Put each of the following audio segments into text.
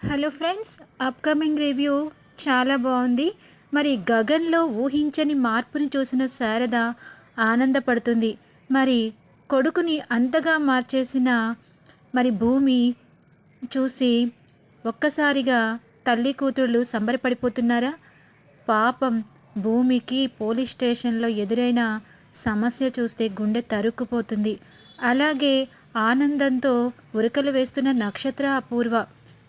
Hello friends upcoming review చాలా బాగుంది. మరి గగన్లో ఊహించని మార్పుని చూసిన శారద ఆనందపడుతుంది. మరి కొడుకుని అంతగా మార్చేసిన మరి భూమి చూసి ఒక్కసారిగా తల్లి కూతుళ్ళు సంబరపడిపోతున్నారా? పాపం భూమికి పోలీస్ స్టేషన్లో ఎదురైన సమస్య చూస్తే గుండె తరుక్కుపోతుంది. అలాగే ఆనందంతో ఉరకలు వేస్తున్న నక్షత్ర అపూర్వ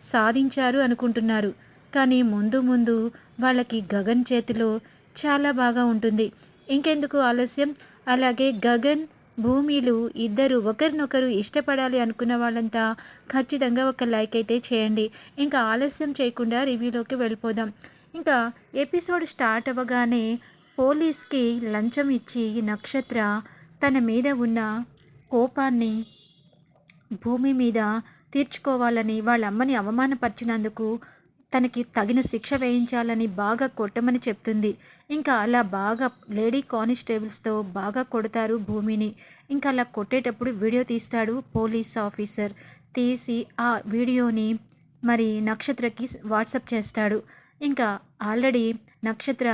సాధించారు అనుకుంటున్నారు. కానీ ముందు ముందు వాళ్ళకి గగన్ చేతిలో చాలా బాగా ఉంటుంది. ఇంకెందుకు ఆలస్యం? అలాగే గగన్ భూమిలు ఇద్దరు ఒకరినొకరు ఇష్టపడాలి అనుకున్న వాళ్ళంతా ఖచ్చితంగా ఒక లైక్ అయితే చేయండి. ఇంకా ఆలస్యం చేయకుండా రివ్యూలోకి వెళ్ళిపోదాం. ఇంకా ఎపిసోడ్ స్టార్ట్ అవ్వగానే పోలీస్కి లంచం ఇచ్చి నక్షత్ర తన మీద ఉన్న కోపాన్ని భూమి మీద తీర్చుకోవాలని వాళ్ళ అమ్మని అవమానపరిచినందుకు తనకి తగిన శిక్ష వేయించాలని బాగా కొట్టమని చెప్తుంది. ఇంకా అలా బాగా లేడీ కానిస్టేబుల్స్తో బాగా కొడతారు భూమిని. ఇంకా అలా కొట్టేటప్పుడు వీడియో తీస్తాడు పోలీస్ ఆఫీసర్. తీసి ఆ వీడియోని మరి నక్షత్రకి వాట్సప్ చేస్తాడు. ఇంకా ఆల్రెడీ నక్షత్ర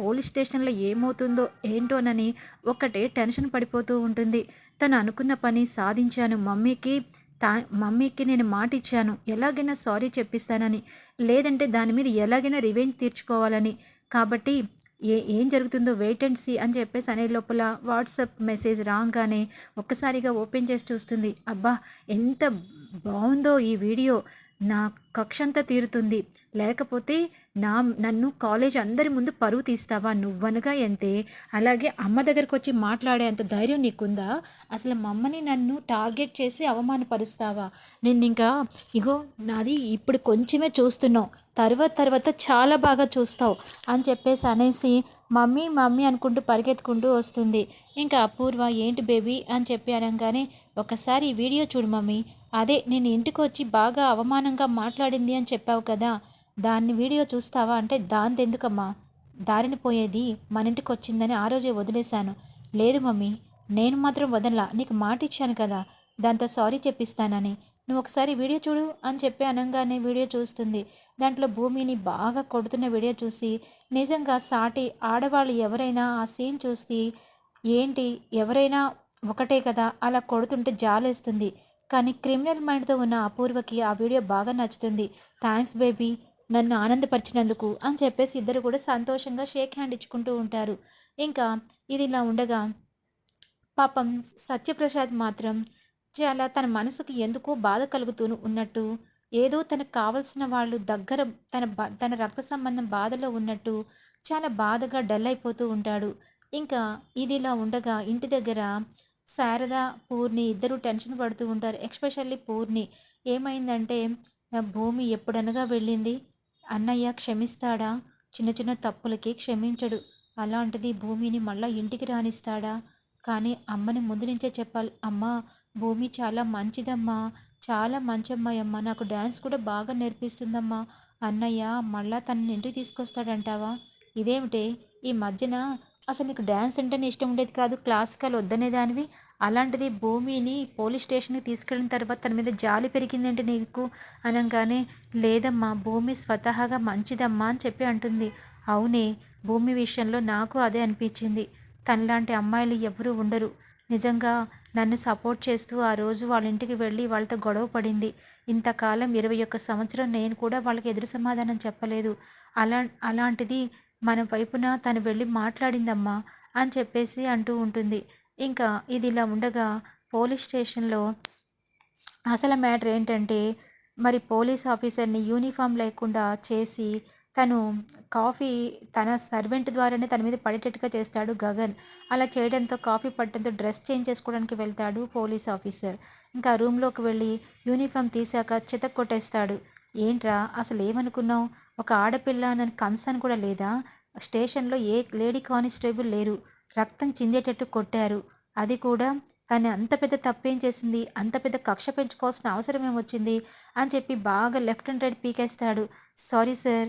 పోలీస్ స్టేషన్లో ఏమవుతుందో ఏంటోనని ఒక్కటే టెన్షన్ పడిపోతూ ఉంటుంది. తను అనుకున్న పని సాధించాను మమ్మీకి. తా మమ్మీకి నేను మాట ఇచ్చాను ఎలాగైనా సారీ చెప్పిస్తానని. లేదంటే దాని మీద ఎలాగైనా రివెంజ్ తీర్చుకోవాలని. కాబట్టి ఏ ఏం జరుగుతుందో వెయిట్ అండ్ సీ అని చెప్పేసి అనే లోపల వాట్సాప్ మెసేజ్ రాగానే ఒక్కసారిగా ఓపెన్ చేసి చూస్తుంది. అబ్బా ఎంత బాగుందో ఈ వీడియో. నా కక్షంతా తీరుతుంది. లేకపోతే నా నన్ను కాలేజ్ అందరి ముందు పరువు తీస్తావా నువ్వనగా ఎంతే? అలాగే అమ్మ దగ్గరకు వచ్చి మాట్లాడే అంత ధైర్యం నీకుందా? అసలు మా అమ్మని నన్ను టార్గెట్ చేసి అవమానపరుస్తావా? నేను ఇంకా ఇగో నాది ఇప్పుడు కొంచెమే చూస్తున్నావు. తర్వాత తర్వాత చాలా బాగా చూస్తావు అని చెప్పేసి అనేసి మమ్మీ మమ్మీ అనుకుంటూ పరిగెత్తుకుంటూ వస్తుంది. ఇంకా అపూర్వ ఏంటి బేబీ అని చెప్పి అనగానే ఒకసారి వీడియో చూడు మమ్మీ. అదే నేను ఇంటికి వచ్చి బాగా అవమానంగా మాట్లాడింది అని చెప్పావు కదా దాన్ని వీడియో చూస్తావా? అంటే దాంది ఎందుకమ్మా దారిన పోయేది మన ఇంటికి వచ్చిందని ఆ రోజే వదిలేశాను. లేదు మమ్మీ నేను మాత్రం వదలలా నీకు మాట ఇచ్చాను కదా దాంతో సారీ చెప్పిస్తానని. నువ్వు ఒకసారి వీడియో చూడు అని చెప్పి అనగానే వీడియో చూస్తుంది. దాంట్లో భూమిని బాగా కొడుతున్న వీడియో చూసి నిజంగా సాటి ఆడవాళ్ళు ఎవరైనా ఆ సీన్ చూసి ఏంటి? ఎవరైనా ఒకటే కదా? అలా కొడుతుంటే జాలేస్తుంది. కానీ క్రిమినల్ మైండ్తో ఉన్న అపూర్వకి ఆ వీడియో బాగా నచ్చుతుంది. Thanks baby. నన్ను ఆనందపరిచినందుకు అని చెప్పేసి ఇద్దరు కూడా సంతోషంగా షేక్ హ్యాండ్ ఇచ్చుకుంటూ ఉంటారు. ఇంకా ఇది ఇలా ఉండగా పాపం సత్యప్రసాద్ మాత్రం చాలా తన మనసుకు ఎందుకో బాధ కలుగుతూ ఉన్నట్టు ఏదో తనకు కావలసిన వాళ్ళు దగ్గర తన తన రక్త సంబంధం బాధలో ఉన్నట్టు చాలా బాధగా డల్ అయిపోతూ ఉంటాడు. ఇంకా ఇది ఇలా ఉండగా ఇంటి దగ్గర శారద పూర్ణి ఇద్దరు టెన్షన్ పడుతూ ఉంటారు. ఎక్స్పెషల్లీ పూర్ణి. ఏమైందంటే భూమి ఎప్పుడనగా వెళ్ళింది? అన్నయ్య క్షమిస్తాడా? చిన్న చిన్న తప్పులకి క్షమించడు. అలాంటిది భూమిని మళ్ళా ఇంటికి రానిస్తాడా? కానీ అమ్మని ముందు నుంచే చెప్పాలి. అమ్మ భూమి చాలా మంచిదమ్మా. చాలా మంచి అమ్మాయి అమ్మ నాకు డ్యాన్స్ కూడా బాగా నేర్పిస్తుందమ్మా. అన్నయ్య మళ్ళా తనని ఇంటికి తీసుకొస్తాడంటావా? ఇదేమిటే? ఈ మధ్యన అసలు నీకు డ్యాన్స్ అంటేనే ఇష్టం ఉండేది కాదు క్లాసికల్ వద్దనే దానివి. అలాంటిది భూమిని పోలీస్ స్టేషన్కి తీసుకెళ్ళిన తర్వాత తన మీద జాలి పెరిగిందంటే నీకు అనగానే లేదమ్మా భూమి స్వతహాగా మంచిదమ్మా అని చెప్పి అంటుంది. అవునే భూమి విషయంలో నాకు అదే అనిపించింది. తనలాంటి అమ్మాయిలు ఎవరూ ఉండరు. నిజంగా నన్ను సపోర్ట్ చేస్తూ ఆ రోజు వాళ్ళ ఇంటికి వెళ్ళి వాళ్ళతో గొడవ పడింది. ఇంతకాలం ఇరవై ఒక్క సంవత్సరం నేను కూడా వాళ్ళకి ఎదురు సమాధానం చెప్పలేదు. అలా అలాంటిది మన వైపున తను వెళ్ళి మాట్లాడిందమ్మా అని చెప్పేసి అంటూ ఉంటుంది. ఇంకా ఇది ఇలా ఉండగా పోలీస్ స్టేషన్లో అసలు మ్యాటర్ ఏంటంటే మరి పోలీస్ ఆఫీసర్ని యూనిఫామ్ లేకుండా చేసి తను కాఫీ తన సర్వెంట్ ద్వారానే తన మీద పడేటట్టుగా చేస్తాడు గగన్. అలా చేయడంతో కాఫీ పట్టడంతో డ్రెస్ చేంజ్ చేసుకోవడానికి వెళ్తాడు పోలీస్ ఆఫీసర్. ఇంకా రూమ్లోకి వెళ్ళి యూనిఫామ్ తీసాక చితక్ కొట్టేస్తాడు ఏంట్రా అసలు ఏమనుకున్నావు? ఒక ఆడపిల్ల అని కన్సర్న్ కూడా లేదా? స్టేషన్లో ఏ లేడీ కానిస్టేబుల్ లేరు. రక్తం చిందేటట్టు కొట్టారు. అది కూడా తను అంత పెద్ద తప్పేం చేసింది? అంత పెద్ద కక్ష పెంచుకోవాల్సిన అవసరం ఏమొచ్చింది? అని చెప్పి బాగా left and right పీకేస్తాడు. Sorry sir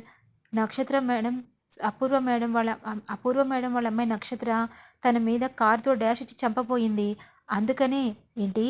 Nakshatra madam Apoorva madam వాళ్ళ అపూర్వ మేడం వాళ్ళ అమ్మాయి నక్షత్ర తన మీద కారుతో డాష్ ఇచ్చి చంపపోయింది అందుకనే ఏంటి?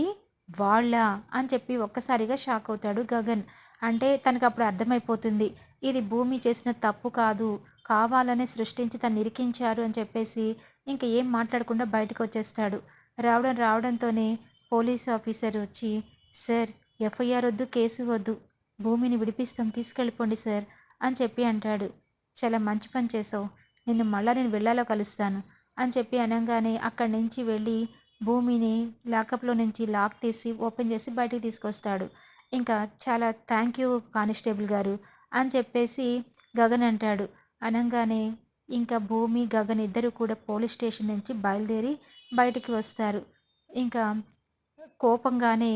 వాళ్ళ అని చెప్పి ఒక్కసారిగా షాక్ అవుతాడు గగన్. అంటే తనకు అప్పుడు అర్థమైపోతుంది. ఇది భూమి చేసిన తప్పు కాదు. కావాలనే సృష్టించి తను నిరికించారు అని చెప్పేసి ఇంక ఏం మాట్లాడకుండా బయటకు వచ్చేస్తాడు రావడం రావడంతోనే పోలీస్ ఆఫీసర్ వచ్చి సార్ ఎఫ్ఐఆర్ వద్దు కేసు వద్దు. భూమిని విడిపిస్తాం తీసుకెళ్ళిపోండి సార్ అని చెప్పి అంటాడు. చాలా మంచి పని చేసావు నిన్ను మళ్ళా నేను వెళ్ళాలో కలుస్తాను అని చెప్పి అనగానే అక్కడి నుంచి వెళ్ళి భూమిని లాకప్లో నుంచి లాక్ తీసి ఓపెన్ చేసి బయటికి తీసుకొస్తాడు. ఇంకా చాలా థ్యాంక్ యూ కానిస్టేబుల్ గారు అని చెప్పేసి గగన్ అంటాడు. అనగానే ఇంకా భూమి గగన్ ఇద్దరు కూడా పోలీస్ స్టేషన్ నుంచి బయలుదేరి బయటికి వస్తారు. ఇంకా కోపంగానే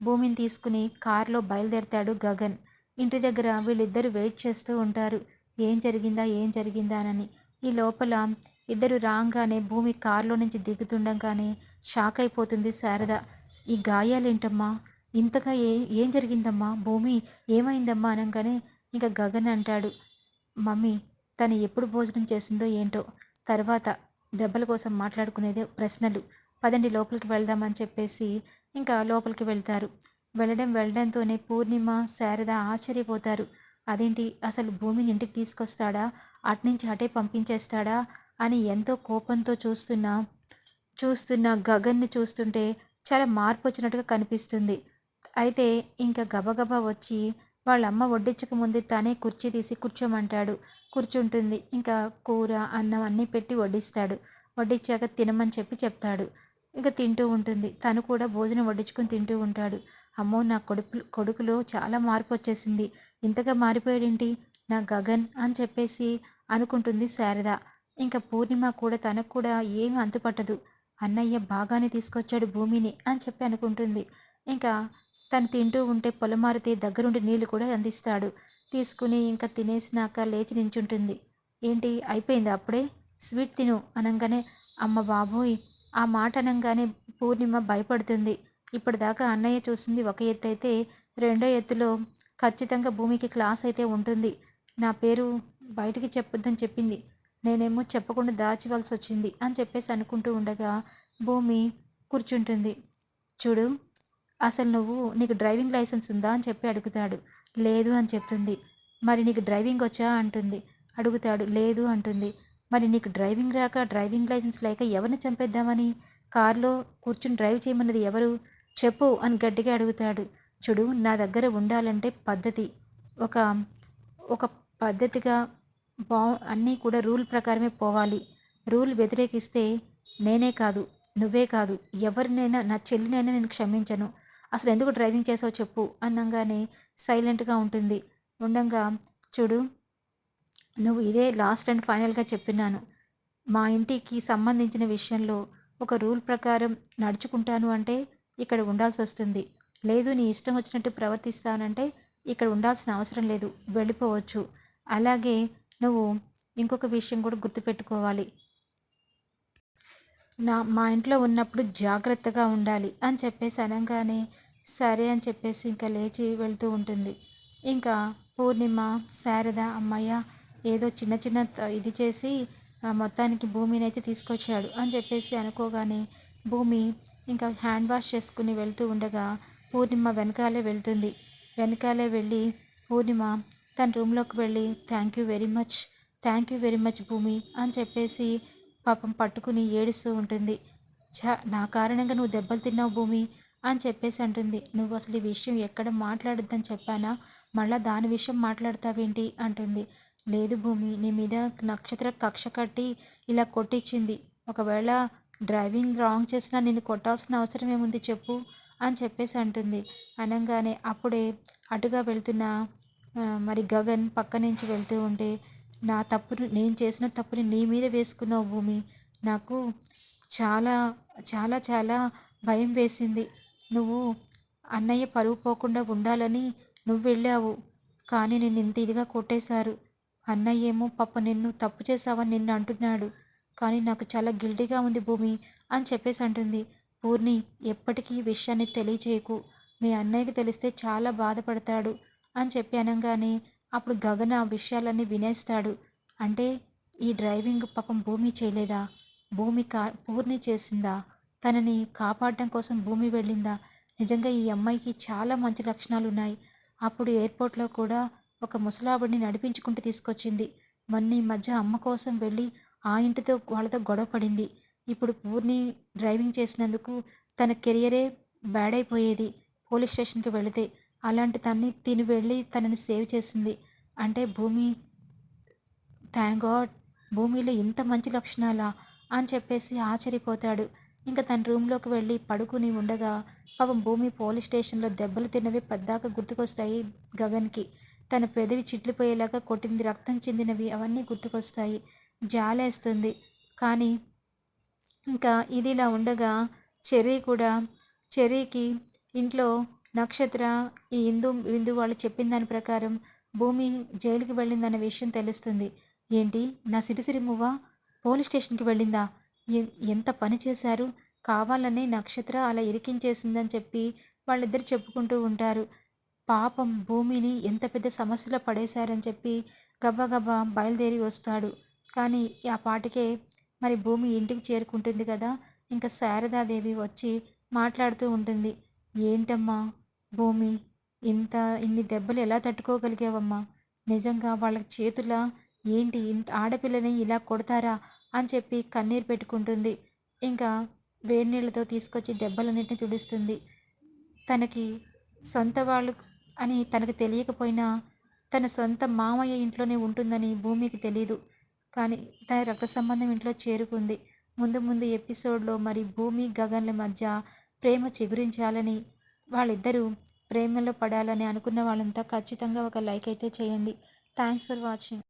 భూమిని తీసుకుని కారులో బయలుదేరతాడు గగన్. ఇంటి దగ్గర వీళ్ళిద్దరు వెయిట్ చేస్తూ ఉంటారు. ఏం జరిగిందా ఏం జరిగిందా అని ఈ లోపల ఇద్దరు రాగానే భూమి కారులో నుంచి దిగుతుండగానే షాక్ అయిపోతుంది శారద. ఈ గాయాలేంటమ్మా? ఇంతగా ఏ ఏం జరిగిందమ్మా? భూమి ఏమైందమ్మా అనగానే ఇంకా గగన్ అంటాడు మమ్మీ తను ఎప్పుడు భోజనం చేసిందో ఏంటో తర్వాత దెబ్బల కోసం మాట్లాడుకునేదే ప్రశ్నలు. పదండి లోపలికి వెళ్దామని చెప్పేసి ఇంకా లోపలికి వెళ్తారు. వెళ్ళడం వెళ్ళడంతోనే పూర్ణిమ శారద ఆశ్చర్యపోతారు. అదేంటి అసలు భూమిని ఇంటికి తీసుకొస్తాడా? అట్నుంచి అటే పంపించేస్తాడా? అని ఎంతో కోపంతో చూస్తున్న చూస్తున్న గగన్ని చూస్తుంటే చాలా మార్పు వచ్చినట్టుగా కనిపిస్తుంది. అయితే ఇంకా గబగబా వచ్చి వాళ్ళ అమ్మ వడ్డించక ముందే తనే కుర్చీ తీసి కూర్చోమంటాడు. కూర్చుంటుంది. ఇంకా కూర అన్నం అన్నీ పెట్టి వడ్డిస్తాడు. వడ్డించాక తినమని చెప్పి చెప్తాడు. ఇక తింటూ ఉంటుంది. తను కూడా భోజనం వడ్డించుకొని తింటూ ఉంటాడు. అమ్మో నా కొడుకు కొడుకులో చాలా మార్పు వచ్చేసింది. ఇంతగా మారిపోయాడేంటి? నా గగన్ అని చెప్పేసి అనుకుంటుంది శారద. ఇంకా పూర్ణిమ కూడా తనకు కూడా ఏం అంతుపట్టదు. అన్నయ్య బాగానే తీసుకొచ్చాడు భూమిని అని చెప్పి అనుకుంటుంది. ఇంకా తను తింటూ ఉంటే పొలమారితే దగ్గరుండి నీళ్ళు కూడా అందిస్తాడు. తీసుకుని ఇంకా తినేసినాక లేచి నించుంటుంది. ఏంటి? అయిపోయింది అప్పుడే? స్వీట్ తిను అనగానే అమ్మ బాబోయ్! ఆ మాట అనగానే పూర్ణిమ భయపడుతుంది. ఇప్పటిదాకా అన్నయ్య చూసింది ఒక ఎత్తు అయితే రెండో ఎత్తులో ఖచ్చితంగా భూమికి క్లాస్ అయితే ఉంటుంది. నా పేరు బయటికి చెప్పొద్దని చెప్పింది. నేనేమో చెప్పకుండా దాచివలసి వచ్చింది అని చెప్పేసి అనుకుంటూ ఉండగా భూమి కూర్చుంటుంది. చూడు అసలు నువ్వు నీకు డ్రైవింగ్ లైసెన్స్ ఉందా అని చెప్పి అడుగుతాడు. లేదు అని చెప్తుంది. మరి నీకు డ్రైవింగ్ వచ్చా అంటుంది. అడుగుతాడు. లేదు అంటుంది. మరి నీకు డ్రైవింగ్ రాక డ్రైవింగ్ లైసెన్స్ లేక ఎవరిని చంపేద్దామని? కారులో కూర్చుని డ్రైవ్ చేయమన్నది ఎవరు? చెప్పు అని గట్టిగా అడుగుతాడు. చూడు నా దగ్గర ఉండాలంటే పద్ధతి. ఒక ఒక పద్ధతిగా బా అన్నీ కూడా రూల్ ప్రకారమే పోవాలి. రూల్ వ్యతిరేకిస్తే నేనే కాదు నువ్వే కాదు. ఎవరినైనా నా చెల్లినైనా నేను క్షమించను. అసలు ఎందుకు డ్రైవింగ్ చేసావు చెప్పు అన్నంగానే సైలెంట్గా ఉంటుంది. ఉండంగా చూడు నువ్వు ఇదే లాస్ట్ అండ్ ఫైనల్గా చెప్పినాను మా ఇంటికి సంబంధించిన విషయంలో ఒక రూల్ ప్రకారం నడుచుకుంటాను అంటే ఇక్కడ ఉండాల్సి వస్తుంది. లేదు నీ ఇష్టం వచ్చినట్టు ప్రవర్తిస్తానంటే ఇక్కడ ఉండాల్సిన అవసరం లేదు. వెళ్ళిపోవచ్చు. అలాగే నువ్వు ఇంకొక విషయం కూడా గుర్తుపెట్టుకోవాలి. నా మా ఇంట్లో ఉన్నప్పుడు జాగ్రత్తగా ఉండాలి అని చెప్పేసి అనగానే సరే అని చెప్పేసి ఇంకా లేచి వెళ్తూ ఉంటుంది. ఇంకా పూర్ణిమ శారద అమ్మయ్య ఏదో చిన్న చిన్న ఇది చేసి మొత్తానికి భూమిని అయితే తీసుకొచ్చాడు అని చెప్పేసి అనుకోగానే భూమి ఇంకా హ్యాండ్ వాష్ చేసుకుని వెళ్తూ ఉండగా పూర్ణిమ వెనకాలే వెళ్తుంది. వెనకాలే వెళ్ళి పూర్ణిమ తన రూమ్లోకి వెళ్ళి thank you very much thank you very much Bhumi అని చెప్పేసి పాపం పట్టుకుని ఏడుస్తూ ఉంటుంది. చ నా కారణంగా నువ్వు దెబ్బలు తిన్నావు భూమి అని చెప్పేసి అంటుంది. నువ్వు అసలు ఈ విషయం ఎక్కడ మాట్లాడొద్దని చెప్పానా? మళ్ళా దాని విషయం మాట్లాడతావేంటి? అంటుంది. లేదు భూమి నీ మీద నక్షత్ర కక్ష కట్టి ఇలా కొట్టించింది. ఒకవేళ డ్రైవింగ్ రాంగ్ చేసినా నిన్ను కొట్టాల్సిన అవసరం ఏముంది చెప్పు అని చెప్పేసి అంటుంది. అనగానే అప్పుడే అటుగా వెళ్తున్న మరి గగన్ పక్క నుంచి వెళ్తూ ఉంటే నా తప్పును నేను చేసిన తప్పుని నీ మీద వేసుకున్నావు భూమి. నాకు చాలా చాలా చాలా భయం వేసింది. నువ్వు అన్నయ్య పరువు పోకుండా ఉండాలని నువ్వు వెళ్ళావు కానీ నేను ఇంత ఇదిగా కొట్టేశారు. అన్నయ్య ఏమో పప్ప నిన్ను తప్పు చేసావని నిన్ను అంటున్నాడు. కానీ నాకు చాలా గిల్టీగా ఉంది భూమి అని చెప్పేసి అంటుంది. పూర్ణి ఎప్పటికీ ఈ విషయాన్ని తెలియచేయకు మీ అన్నయ్యకి తెలిస్తే చాలా బాధపడతాడు అని చెప్పి అనగానే అప్పుడు గగన్ ఆ విషయాలన్నీ వినేస్తాడు. అంటే ఈ డ్రైవింగ్ పాపం భూమి చేయలేదా? భూమి కార్ పూర్ణి చేసిందా? తనని కాపాడడం కోసం భూమి వెళ్ళిందా? నిజంగా ఈ అమ్మాయికి చాలా మంచి లక్షణాలు ఉన్నాయి అప్పుడు ఎయిర్పోర్ట్లో కూడా ఒక ముసలావిడిని నడిపించుకుంటూ తీసుకొచ్చింది. మొన్న ఈ మధ్య అమ్మ కోసం వెళ్ళి ఆ ఇంటితో వాళ్ళతో గొడవ పడింది. ఇప్పుడు పూర్ణి డ్రైవింగ్ చేసినందుకు తన కెరియరే బ్యాడ్ అయిపోయేది పోలీస్ స్టేషన్కి వెళితే. అలాంటి తన్ని తిని వెళ్ళి తనని సేవ్ చేసింది. అంటే భూమి థ్యాంక్ గాడ్ భూమిలో ఇంత మంచి లక్షణాలా? అని చెప్పేసి ఆశ్చర్యపోతాడు. ఇంకా తన రూమ్లోకి వెళ్ళి పడుకుని ఉండగా పాపం భూమి పోలీస్ స్టేషన్లో దెబ్బలు తిన్నవి పెద్దాక గుర్తుకొస్తాయి గగన్కి. తన పెదవి చిట్లిపోయేలాగా కొట్టింది రక్తం చెందినవి అవన్నీ గుర్తుకొస్తాయి. జాలేస్తుంది. కానీ ఇంకా ఇది ఇలా ఉండగా చెర్రీ కూడా చెర్రీకి ఇంట్లో నక్షత్ర ఈ హిందూ విందు వాళ్ళు చెప్పిన దాని ప్రకారం భూమి జైలుకి వెళ్ళిందన్న విషయం తెలుస్తుంది. ఏంటి? నా సిరిసిరి మువ్వ? పోలీస్ స్టేషన్కి వెళ్ళిందా? ఎంత పని చేశారు? కావాలనే నక్షత్ర అలా ఇరికించేసిందని చెప్పి వాళ్ళిద్దరు చెప్పుకుంటూ ఉంటారు. పాపం భూమిని ఎంత పెద్ద సమస్యలో పడేశారని చెప్పి గబగబా బయలుదేరి వస్తాడు. కానీ ఆ పాటికే మరి భూమి ఇంటికి చేరుకుంటుంది కదా? ఇంకా శారదాదేవి వచ్చి మాట్లాడుతూ ఉంటుంది. ఏంటమ్మా భూమి ఇంత ఇన్ని దెబ్బలు ఎలా తట్టుకోగలిగావమ్మా? నిజంగా వాళ్ళ చేతుల ఏంటి? ఇంత ఆడపిల్లని ఇలా కొడతారా? అని చెప్పి కన్నీరు పెట్టుకుంటుంది. ఇంకా వేడి నీళ్ళతో తీసుకొచ్చి దెబ్బలన్నింటినీ తుడుస్తుంది. తనకి సొంత వాళ్ళు అని తనకు తెలియకపోయినా తన సొంత మామయ్య ఇంట్లోనే ఉంటుందని భూమికి తెలియదు కానీ తన రక్త సంబంధం ఇంట్లో చేరుకుంది. ముందు ముందు ఎపిసోడ్లో మరి భూమి గగన్ల మధ్య ప్రేమ చిగురించాలని వాళ్ళిద్దరూ ప్రేమలో పడాలని అనుకున్న వాళ్ళంతా ఖచ్చితంగా ఒక లైక్ అయితే చేయండి. Thanks for watching.